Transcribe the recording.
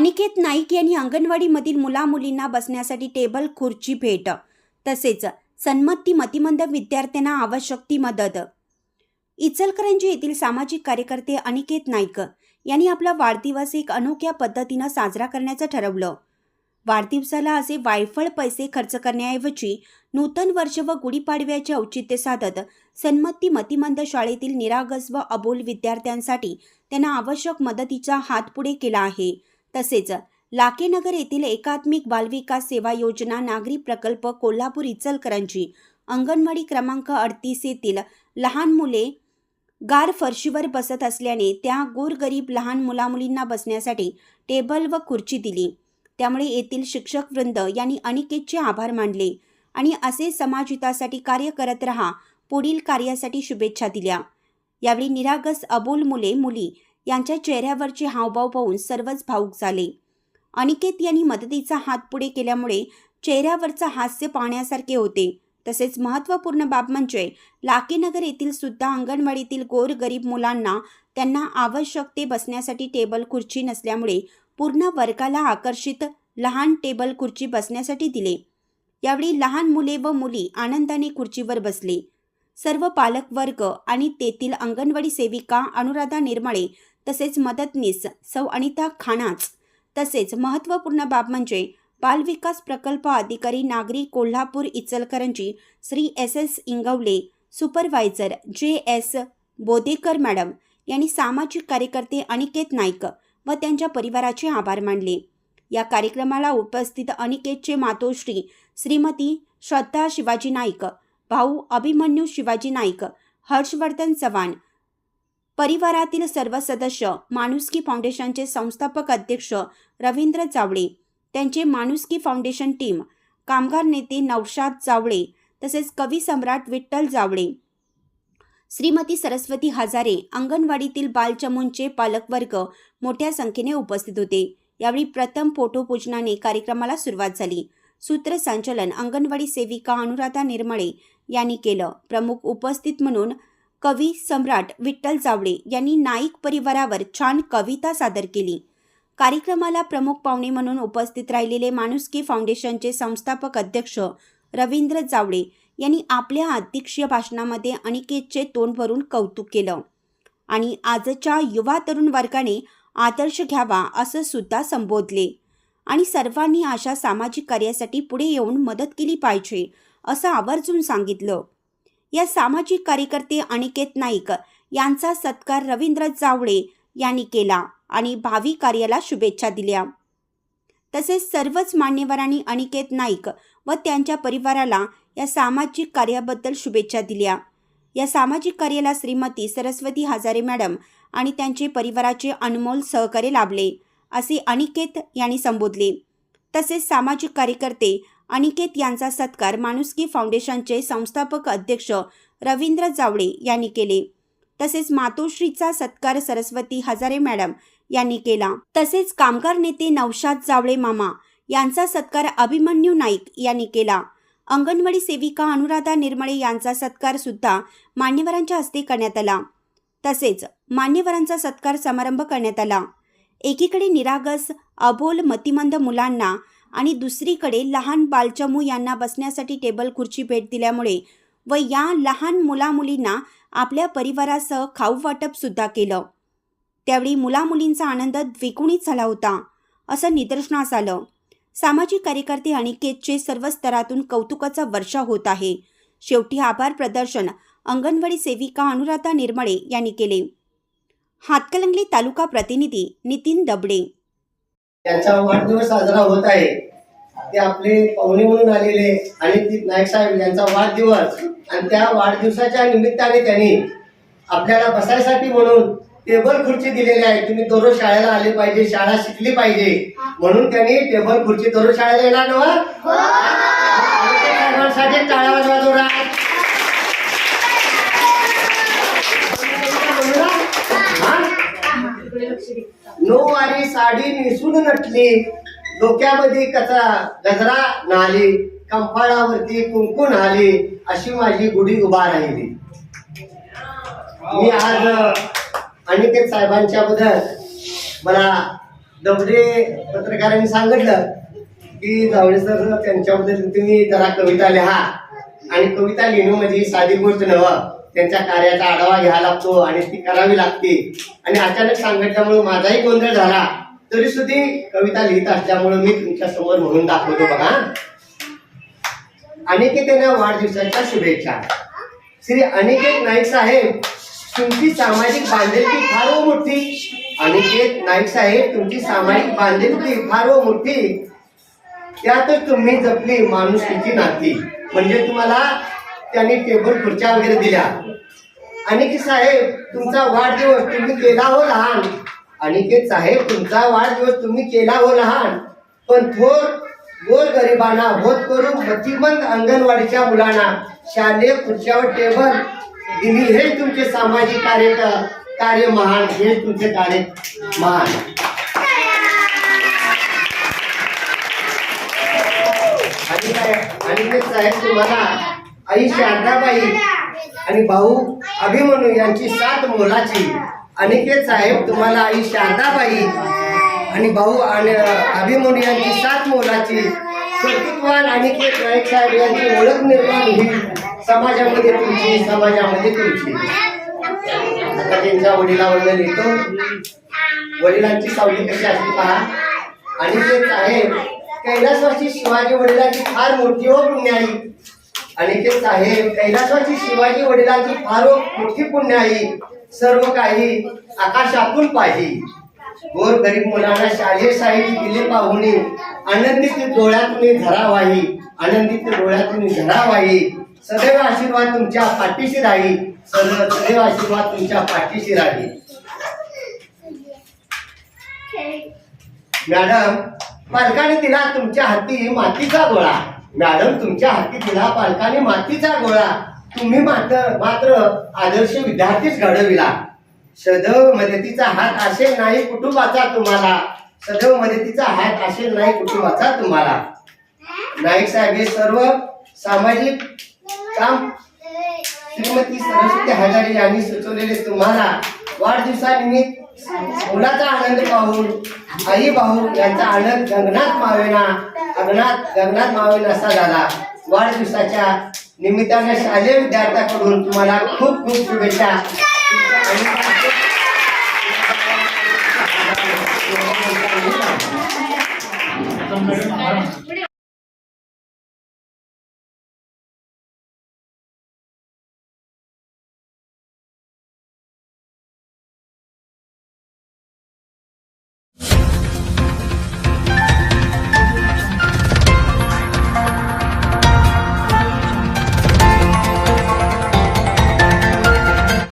अनिकेत नाईक यांनी अंगणवाडीमधील मुलामुलींना बसण्यासाठी टेबल खुर्ची भेट. तसेच सन्मती मतिमंद विद्यार्थ्यांना आवश्यक ती मदत. इचलकरंजी येथील सामाजिक कार्यकर्ते अनिकेत नाईक यांनी आपला वाढदिवस एक अनोख्या पद्धतीनं साजरा करण्याचं ठरवलं. वाढदिवसाला असे वायफळ पैसे खर्च करण्याऐवजी नूतन वर्ष व गुढीपाडव्याचे औचित्य साधत सन्मती मतिमंद शाळेतील निरागस व अबोल विद्यार्थ्यांसाठी त्यांना आवश्यक मदतीचा हात पुढे केला आहे. तसेच लाकेनगर येथील एकात्मिक बालविकास सेवा योजना नागरी प्रकल्प कोल्हापूर इचलकरंजी अंगणवाडी क्रमांक अडतीस येथील लहान मुले गार फरशीवर बसत असल्याने त्या गोरगरीब लहान मुलामुलींना बसण्यासाठी टेबल व खुर्ची दिली. त्यामुळे येथील शिक्षक वृंद यांनी अनिकेतचे आभार मानले आणि असे समाजहितासाठी कार्य करत रहा पुढील कार्यासाठी शुभेच्छा दिल्या. यावेळी निरागस अबोल मुले मुली यांच्या चेहऱ्यावरचे हावभाव पाहून सर्वच भाऊक झाले. अनिकेत यांनी मदतीचा हात पुढे केल्यामुळे चेहऱ्यावरचं हास्य पाहण्यासारखे होते. तसेच महत्त्वपूर्ण बाब म्हणजे लाकीनगर येथील सुद्धा अंगणवाडीतील गोर गरीब मुलांना त्यांना आवश्यक ते बसण्यासाठी टेबल खुर्ची नसल्यामुळे पूर्ण वर्गाला आकर्षित लहान टेबल खुर्ची बसण्यासाठी दिले. यावेळी लहान मुले व मुली आनंदाने खुर्चीवर बसले. सर्व पालक वर्ग आणि तेथील अंगणवाडी सेविका अनुराधा निर्मळे तसेच मदतनीस सौ अनिता खानाच तसेच महत्त्वपूर्ण बाब म्हणजे बालविकास प्रकल्प अधिकारी नागरी Kolhapur Ichalkaranji Shri S S Ingawale supervisor J S Bodhekar madam यांनी सामाजिक कार्यकर्ते अनिकेत नाईक व त्यांच्या परिवाराचे आभार मानले. या कार्यक्रमाला उपस्थित अनिकेतचे मातोश्री श्रीमती श्रद्धा शिवाजी नाईक भाऊ अभिमन्यू शिवाजी नाईक हर्षवर्धन चव्हाण. परिवारातील सर्व सदस्य माणुसकी फाउंडेशनचे संस्थापक अध्यक्ष रवींद्र जावळे त्यांचे माणुसकी फाउंडेशन टीम कामगार नेते नवशाद जावळे तसेच कवी सम्राट विठ्ठल जावळे. श्रीमती सरस्वती हजारे अंगणवाडीतील बालचमूंचे पालकवर्ग मोठ्या संख्येने उपस्थित होते. यावेळी प्रथम फोटोपूजनाने कार्यक्रमाला सुरुवात झाली. सूत्रसंचलन अंगणवाडी सेविका अनुराधा निर्मळे यांनी केलं. प्रमुख उपस्थित म्हणून कवी सम्राट विठ्ठल जावळे यांनी नाईक परिवारावर छान कविता सादर केली. कार्यक्रमाला प्रमुख पाहुणे म्हणून उपस्थित राहिलेले माणुसकी फाउंडेशनचे संस्थापक अध्यक्ष रवींद्र जावळे यांनी आपल्या अध्यक्षीय भाषणामध्ये अनिकेतचे तोंड भरून कौतुक केलं. आणि आजच्या युवा तरुण वर्गाने आदर्श घ्यावा असं सुद्धा संबोधले. आणि सर्वांनी अशा सामाजिक कार्यासाठी पुढे येऊन मदत केली पाहिजे असं आवर्जून सांगितलं. या सामाजिक कार्यकर्ते अनिकेत नाईक यांचा सत्कार रवींद्र जावळे यांनी केला आणि भावी कार्याला शुभेच्छा दिल्या. तसेच सर्वच मान्यवरांनी अनिकेत नाईक व त्यांच्या परिवाराला या सामाजिक कार्याबद्दल शुभेच्छा दिल्या. या सामाजिक कार्याला श्रीमती सरस्वती हजारे मॅडम आणि त्यांचे परिवाराचे अनमोल सहकार्य लाभले असे अनिकेत यांनी संबोधले. तसेच सामाजिक कार्यकर्ते अनिकेत यांचा सत्कार माणुसकी फाउंडेशनचे संस्थापक अध्यक्ष रवींद्र जावळे यांनी केले. तसेच मातोश्रीचा सत्कार सरस्वती हजारे मॅडम यांनी केला. तसेच कामगार नेते नौशाद जावळे मामा यांचा सत्कार अभिमन्यू नाईक यांनी केला. अंगणवाडी सेविका अनुराधा निर्मळे यांचा सत्कार सुद्धा मान्यवरांच्या हस्ते करण्यात आला. तसेच मान्यवरांचा सत्कार समारंभ करण्यात आला. एकीकडे निरागस अबोल मतिमंद मुलांना आणि दुसरीकडे लहान बालचमू यांना बसण्यासाठी टेबल खुर्ची भेट दिल्यामुळे व या लहान मुलामुलींना आपल्या परिवारासह खाऊ वाटपसुद्धा केलं. त्यावेळी मुलामुलींचा आनंद द्विगुणित झाला होता असं निदर्शनास आलं. सामाजिक कार्यकर्ते अनिकेतचे सर्व स्तरातून कौतुकाचा वर्षा होत आहे. शेवटी आभार प्रदर्शन अंगणवाडी सेविका अनुराधा निर्मळे यांनी केले. हातकलंगली तालुका प्रतिनिधी नितीन दबडे त्यांचा वाढदिवस साजरा होत आहे. ते आपले पाहुणे म्हणून आलेले आणि ती नाईक साहेब यांचा वाढदिवस आणि त्या वाढदिवसाच्या निमित्ताने त्यांनी आपल्याला बसायसाठी म्हणून टेबल खुर्ची दिलेली आहे. तुम्ही दररोज शाळेला आले पाहिजे शाळा शिकली पाहिजे. म्हणून त्यांनी टेबल खुर्ची दररोज शाळेला येणार ना साहेबांसाठी टाळा वाजवा जोरा नऊवारी साडी नेसून नटली. डोक्यामध्ये कचरा गजरा नाली कंफाळावरती कुंकून आली अशी माझी गुढी उभा राहिली. मी आज अनिकेत साहेबांच्या बद्दल मला दबडे पत्रकारांनी सांगितलं की जावळे सर त्यांच्याबद्दल तुम्ही जरा कविता लिहा. आणि कविता लिहिणं म्हणजे साधी गोष्ट नव्हतं त्यांच्या कार्याचा आढावा घ्यावा लागतो आणि ती करावी लागते. आणि अचानक सांगितल्यामुळे माझाही गोंधळ झाला. तरी सुद्धा कविता लिहित असल्यामुळे मी तुमच्यासमोर म्हणून दाखवतो बघा. अनिकेतेना वाढदिवसाच्या शुभेच्छा. श्री अनिकेत नाईक साहेब तुमची सामाजिक बांधिलकी फार व मोठी. अनिकेत नाईक साहेब तुमची सामाजिक बांधिलकी फार व मोठी. त्यातच तुम्ही जपली माणुसकीची नाती. म्हणजे तुम्हाला त्यांनी टेबल खुर्च्या वगैरे दिल्या. अनिकेत साहेब तुमचा वाढदिवस तुम्ही केला हो लहान. अनिकेत साहेब तुमचा वाढदिवस तुम्ही केला हो लहान. पण थोर गोर गरिबांना होत करून मतिमंद अंगणवाडीच्या मुलांना शालेय खुर्च्यावर टेबल दिली. हे तुमचे सामाजिक कार्य कार्य महान. हे तुमचे कार्य महान. आणि काय? आणि साहेब तुम्हाला आई शारदाबाई आणि भाऊ अभिमन्यू यांची सात मोलाची. अनिकेत साहेब तुम्हाला आई शारदाबाई आणि भाऊ आणि अभिमन्यू यांची सात मोलाची. कर्तृत्वान अनिकेत नाईक साहेब यांची ओळख निर्माण ही समाजामध्ये तुमची समाजामध्ये तुमची. आता त्यांच्या वडिलांवर लिहितो. वडिलांची सावली कशी असते पहा. आणि ते साहेब कैलासवासी शिवाजी वडिलांची फार मोठी हो पुण्याई आणि तेच साहेब कैलासाची शिवाजी वडिलांची फार मोठी पुण्य आहे. सर्व काही आकाशातून पाहिजे. गोर गरीब मुलांना शालेय साहित्य दिले पाहुणे. आनंदित डोळ्यातून धरावाही आनंदित डोळ्यातून धरावाही सदैव आशीर्वाद तुमच्या पाठीशी राही सर्व सदैव आशीर्वाद तुमच्या पाठीशी राही मॅडम पालकाने तिला तुमच्या हाती मातीचा गोळा. मॅडम तुमच्या हाती दिला पालकाने मातीचा गोळा. तुम्ही मात्र मात्र आदर्श विद्यार्थीच घडविला. सदैव मदतीचा हात असेल नाही कुटुंबाचा तुम्हाला. सदैव मदतीचा हात असेल नाही कुटुंबाचा तुम्हाला. नाईक साहेब हे सर्व सामाजिक काम श्रीमती सरस्वती हजारे यांनी सुचवलेले तुम्हाला. वाढदिवसानिमित्त मुलाचा आनंद पाहून आई भाऊ यांचा आनंद गगनात मावेना. गगनात गगनात मावेना असा झाला. वाढदिवसाच्या निमित्ताने शालेय विद्यार्थ्याकडून तुम्हाला खूप खूप शुभेच्छा.